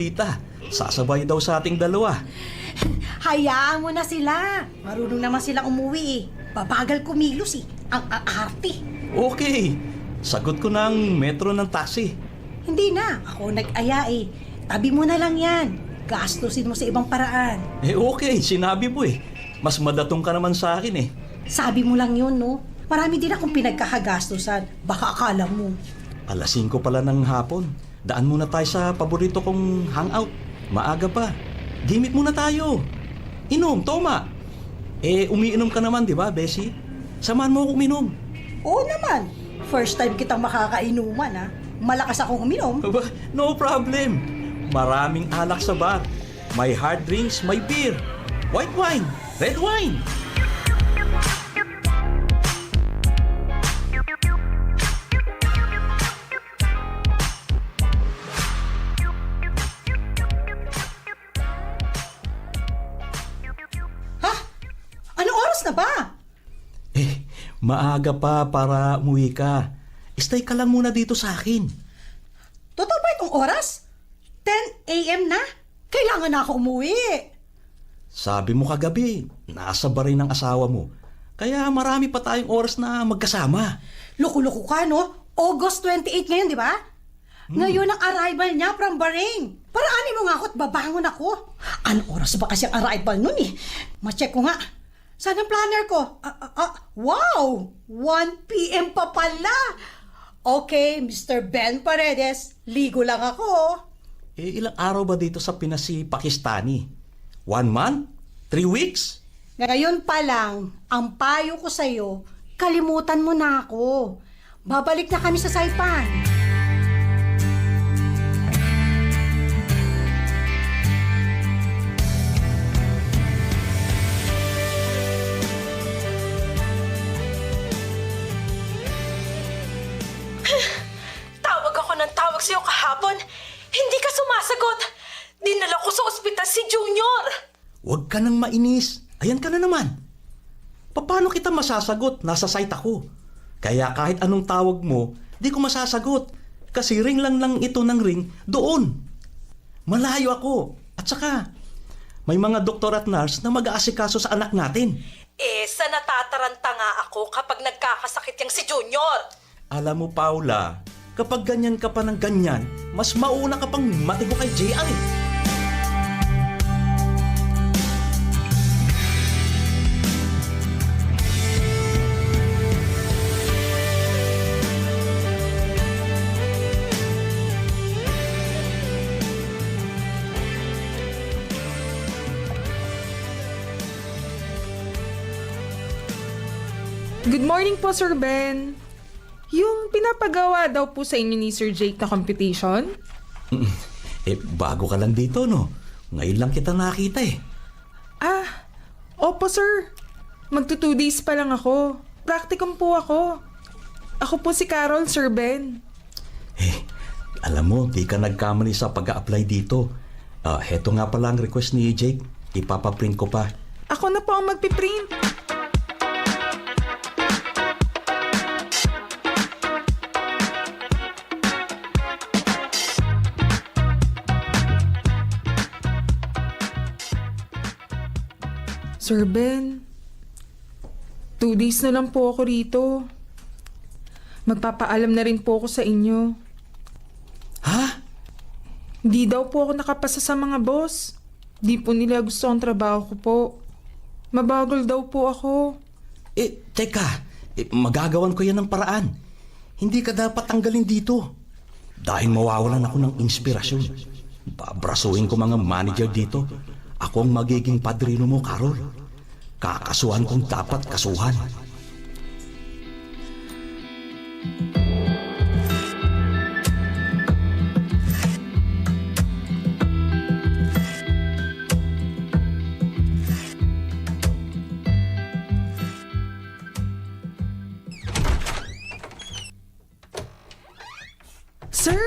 Tita, sasabay daw sa ating dalawa. Hayaan mo na sila. Marunong naman silang umuwi eh. Babagal kumilos eh. Ang aarte. Okay, sagot ko ng metro ng taxi. Hindi na. Ako nag-aya eh. Tabi mo na lang yan. Gastusin mo sa ibang paraan. Eh okay, sinabi mo eh. Mas madatong ka naman sa akin eh. Sabi mo lang yun, no? Marami din akong pinagkakagastusan. Baka akala mo. Alas 5 pala ng hapon. Daan muna tayo sa paborito kong hangout. Maaga pa. Gimit muna tayo. Inom, toma. Eh, umiinom ka naman, di ba, Bessie? Samahan mo ako uminom. Oo naman. First time kitang makakainuman, ha? Malakas akong uminom. Aba, No problem. Maraming alak sa bar. May hard drinks, may beer. White wine, red wine. Maaga pa para umuwi ka. Stay ka lang muna dito sa akin. Totoo ba itong oras? 10 a.m. na? Kailangan na ako umuwi. Sabi mo kagabi, nasa barin ng asawa mo. Kaya marami pa tayong oras na magkasama. Loko-loko ka, no? August 28 ngayon, di ba? Ngayon ang arrival niya from Bahrain. Paraanin mo nga ako at babangon ako. Ano oras ba kasi ang arrival nun eh? Ma-check ko nga. Saan ang planner ko? Ah, ah, ah, wow! 1 p.m. pa pala. Okay, Mr. Ben Paredes, ligo lang ako. Eh, ilang araw ba dito sa Pinasi, Pakistani? One month? Three weeks? Ngayon pa lang, ang payo ko sa'yo, kalimutan mo na ako. Babalik na kami sa Saipan. Huwag ka nang mainis. Ayan ka na naman. Paano kita masasagot? Nasa site ako. Kaya kahit anong tawag mo, di ko masasagot. Kasi ring lang lang ito ng ring doon. Malayo ako. At saka, may mga doktor at nurse na mag-aasikaso sa anak natin. Eh, sa natataranta nga ako kapag nagkakasakit yung si Junior. Alam mo, Paula, kapag ganyan ka pa ng ganyan, mas mauna ka pang matigo kay JR eh. Good morning po, Sir Ben. Yung pinapagawa daw po sa inyo ni Sir Jake na computation? Eh, bago ka lang dito, no? Ngayon lang kita nakita eh. Ah, opo sir. Magto two days pa lang ako. Practicum po ako. Ako po si Carol, Sir Ben. Eh, alam mo, di ka nagkamali sa pag apply dito. Ah, heto nga pala ang request ni Jake. Ipapaprint ko pa. Ako na po ang magpiprint. Sir Ben, two days na lang po ako rito. Magpapaalam na rin po ako sa inyo. Ha? Di daw po ako nakapasa sa mga boss. Di po nila gusto ang trabaho ko po. Mabagal daw po ako. Eh, teka. Eh, magagawan ko yan ng paraan. Hindi ka dapat tanggalin dito. Dahil mawawalan ako ng inspirasyon. Babrasuhin ko mga manager dito. Ako ang magiging padrino mo, Carol. Kakasuhan kong dapat kasuhan. Sir!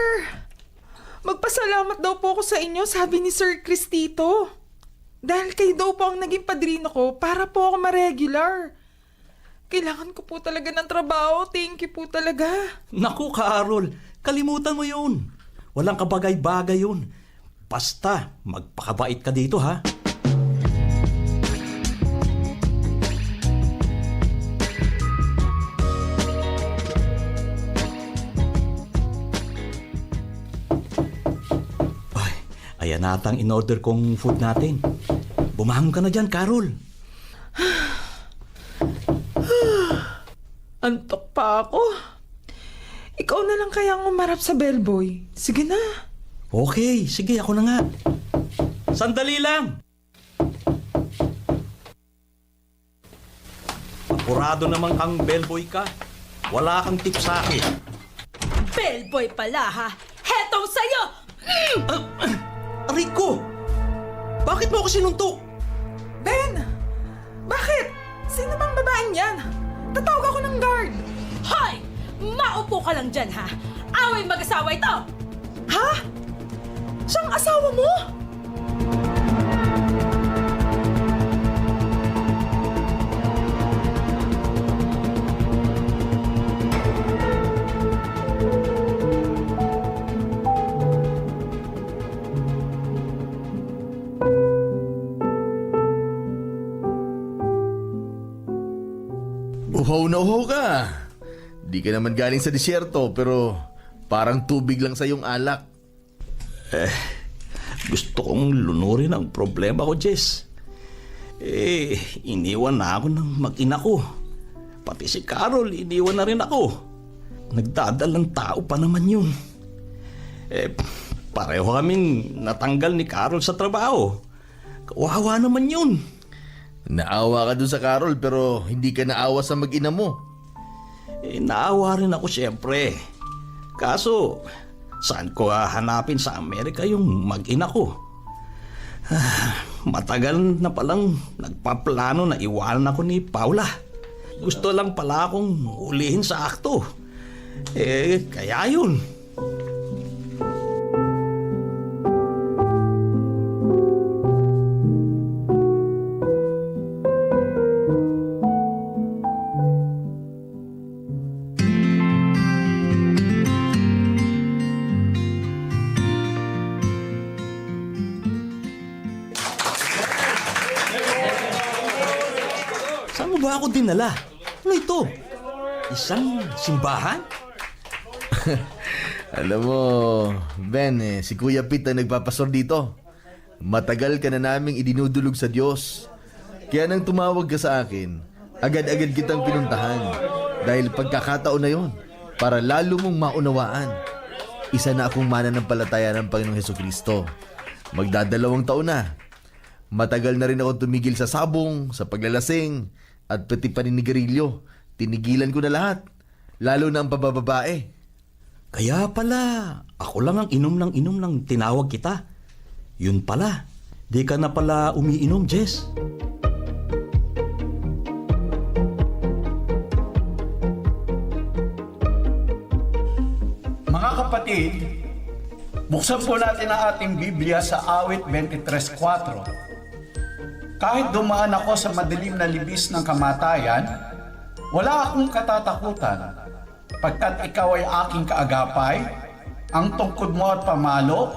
Magpasalamat daw po ako sa inyo, sabi ni Sir Cristito. Dahil kayo daw po ang naging padrino ko para po ako ma-regular. Kailangan ko po talaga ng trabaho. Thank you po talaga. Naku, Carol, kalimutan mo yun. Walang kabagay-bagay yun. Basta, magpakabait ka dito ha. Ay, ayan natang in-order kong food natin. Bumangon ka na dyan, Carol. Antok pa ako. Ikaw na lang kaya ang umarap sa bellboy. Sige na. Okay, sige, ako na nga. Sandali lang! Apurado naman kang bellboy ka. Wala kang tip sa akin. Bellboy pala ha! Hetong sa'yo! Rico! Bakit mo ako sinuntok? Ben! Bakit? Sino bang babaeng yan? Tatawag ako ng guard. Hoy! Maupo ka lang dyan ha! Away mag-asawa ito! Ha? Siyang asawa mo? Uhaw na uhaw ka. Di ka naman galing sa disyerto pero parang tubig lang sa iyong alak. Gusto kong lunurin ang problema ko, Jess. Eh, iniwan na ako ng mag-ina ko. Pati si Carol, iniwan na rin ako. Nagdadalang tao pa naman yun. Eh, pareho kaming natanggal ni Carol sa trabaho. Kawawa naman yun. Naawa ka dun sa Carol pero hindi ka naawa sa mag-ina mo. Eh, naawa rin ako siyempre. Kaso, saan ko hanapin sa Amerika yung mag-ina ko? Ah, matagal na palang nagpaplano na iwanan ako ni Paula. Gusto lang pala akong ulihin sa akto. Eh, kaya yun. Ba ako dinala? Ano ito? Isang simbahan? Alam mo, Ben, eh, si Kuya Pete ang nagpapasor dito. Matagal ka na naming idinudulog sa Diyos. Kaya nang tumawag ka sa akin, agad-agad kitang pinuntahan. Dahil pagkakataon na yon para lalo mong maunawaan. Isa na akong mananampalataya ng Panginoong Heso Kristo. Magdadalawang taon na. Matagal na rin ako tumigil sa sabong, sa paglalasing, at pati paninigarilyo. Tinigilan ko na lahat. Lalo na ang pabababae. Kaya pala, ako lang ang inom ng inom ng tinawag kita. Yun pala, di ka na pala umiinom, Jess. Mga kapatid, buksan po natin ang ating Biblia sa awit 23.4. Kahit dumaan ako sa madilim na libis ng kamatayan, wala akong katatakutan, pagkat ikaw ay aking kaagapay, ang tungkod mo at pamalo,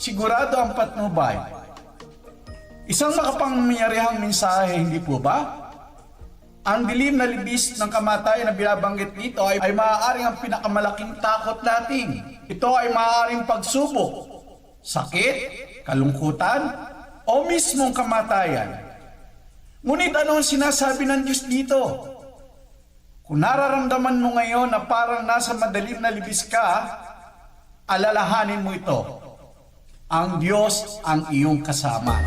sigurado ang patnubay. Isang makapangyarihang mensahe, hindi po ba? Ang dilim na libis ng kamatayan na binabanggit dito ay, ay maaaring ang pinakamalaking takot natin. Ito ay maaaring pagsubok, sakit, kalungkutan, o mismong kamatayan. Ngunit ano ang sinasabi ng Diyos dito? Kung nararamdaman mo ngayon na parang nasa madilim na libis ka, alalahanin mo ito. Ang Diyos ang iyong kasama.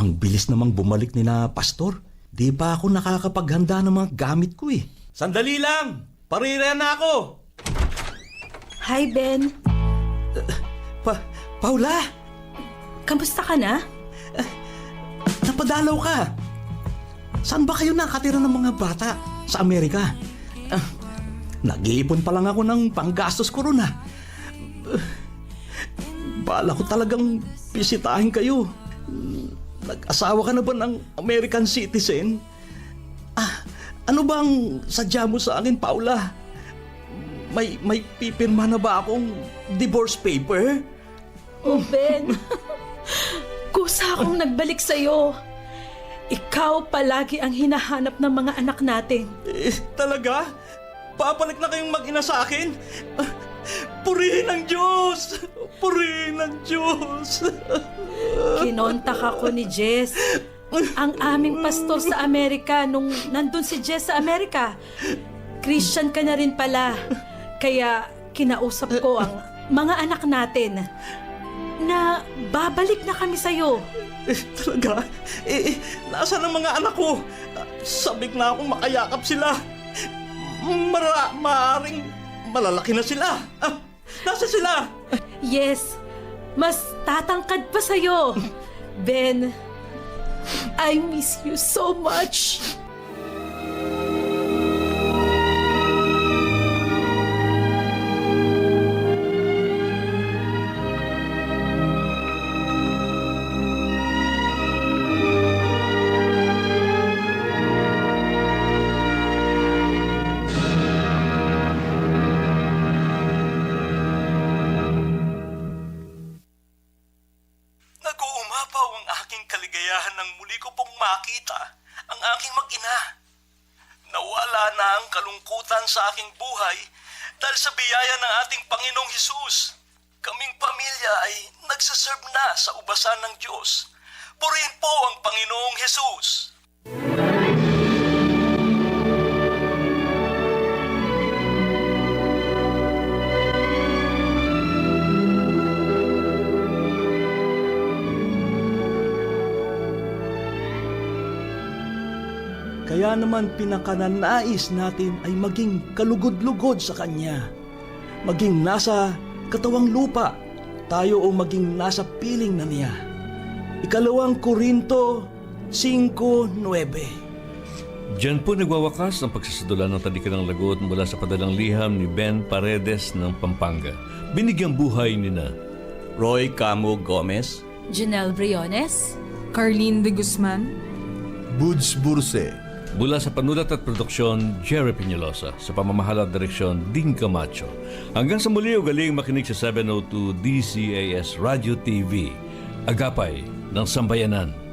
Ang bilis namang bumalik ni na pastor. Di pa ako nakakapaghanda ng mga gamit ko eh. Sandali lang! Parira na ako! Hi, Ben. Pa Paula! Kamusta ka na? Napadalaw ka! Saan ba kayo nakatira ng mga bata sa Amerika? Ah, Nag-iipon pa lang ako ng panggastos ko ron ah. Bala ko talagang bisitahin kayo. Nag-asawa ka na ba ng American citizen? Ah, ano bang sadya mo sa akin, Paula? May, may pipirma na ba akong divorce paper? Oh, Ben. Kusa akong nagbalik sa'yo. Ikaw palagi ang hinahanap ng mga anak natin. Eh, talaga? Papalik na kayong mag-ina sa akin? Purihin ng Diyos! Purihin ng Diyos! Kinontak ako ni Jess. Ang aming pastor sa Amerika nung nandun si Jess sa Amerika. Christian ka na rin pala. Kaya kinausap ko ang mga anak natin na babalik na kami sa'yo. Eh, talaga? Eh, eh, nasaan ang mga anak ko? Sabik na akong makayakap sila. Mara, maaring malalaki na sila. Ah, nasa sila? Yes, mas tatangkad pa sa'yo. Ben, I miss you so much. Nag-uumapaw ang aking kaligayahan nang muli ko pong makita ang aking mag-ina. Nawala na ang kalungkutan sa aking buhay dahil sa biyaya ng ating Panginoong Hesus. Kaming pamilya ay nagsaserve na sa ubasan ng Diyos. Purihin po ang Panginoong Hesus. Kaya naman pinakananais natin ay maging kalugod-lugod sa Kanya. Maging nasa katawang lupa tayo o maging nasa piling na niya. Ikalawang Korinto 5.9 Diyan po nagwawakas ang pagsasadula ng talikan ng lagot mula sa padalang liham ni Ben Paredes ng Pampanga. Binigyang buhay ni na Roy Camo Gomez Janelle Briones? Carlene de Guzman, Buds Burse. Mula sa panulat at produksyon, Jerry Piñalosa. Sa pamamahala at direksyon, Dean Camacho. Hanggang sa muli, ugaling makinig sa 702 DCAS Radio TV. Agapay ng Sambayanan.